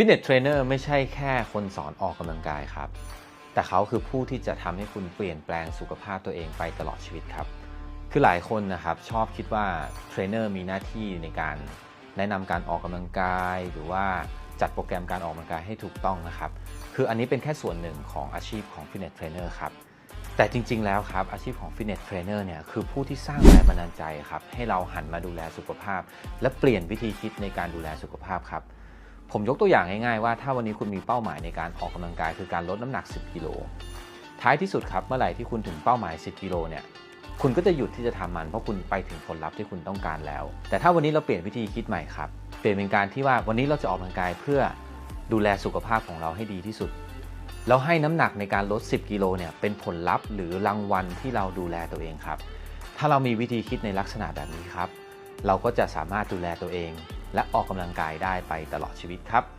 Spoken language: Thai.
ฟิตเนสเทรนเนอร์ไม่ใช่แค่คนสอนออกกำลังกายครับ แต่เขาคือผู้ที่จะทำให้คุณเปลี่ยนแปลงสุขภาพตัวเองไปตลอดชีวิตครับ คือหลายคนนะครับชอบคิดว่าเทรนเนอร์มีหน้าที่ในการแนะนำการออกกำลังกาย หรือว่าจัดโปรแกรมการออกกำลังกายให้ถูกต้องนะครับ คืออันนี้เป็นแค่ส่วนหนึ่งของอาชีพของฟิตเนสเทรนเนอร์ครับ แต่จริง ๆ แล้วครับอาชีพของฟิตเนสเทรนเนอร์เนี่ยคือผู้ที่สร้างแรงบันดาลใจครับให้เราหันมาดูแลสุขภาพ และเปลี่ยนวิธีคิดในการดูแลสุขภาพครับ ผมยกตัวอย่างง่ายๆว่าถ้าวันนี้คุณมีเป้าหมายในการออกกำลังกายคือการลดน้ำหนัก 10 กิโล ท้ายที่สุดครับเมื่อไหร่ที่คุณถึงเป้าหมาย 10 กิโลเนี่ย คุณก็จะหยุดที่จะทำมันเพราะคุณไปถึงผลลัพธ์ที่คุณต้องการแล้ว แต่ถ้าวันนี้เราเปลี่ยนวิธีคิดใหม่ครับ เปลี่ยนเป็นการที่ว่าวันนี้เราจะออกกำลังกายเพื่อดูแลสุขภาพของเราให้ดีที่สุดแล้วให้น้ำหนักในการลด 10 กิโลเนี่ยเป็นผลลัพธ์หรือรางวัลที่เราดูแลตัวเองครับ ถ้าเรามีวิธีคิดในลักษณะแบบนี้ครับ เราก็จะสามารถดูแลตัวเอง และออกกำลังกายได้ไปตลอดชีวิตครับ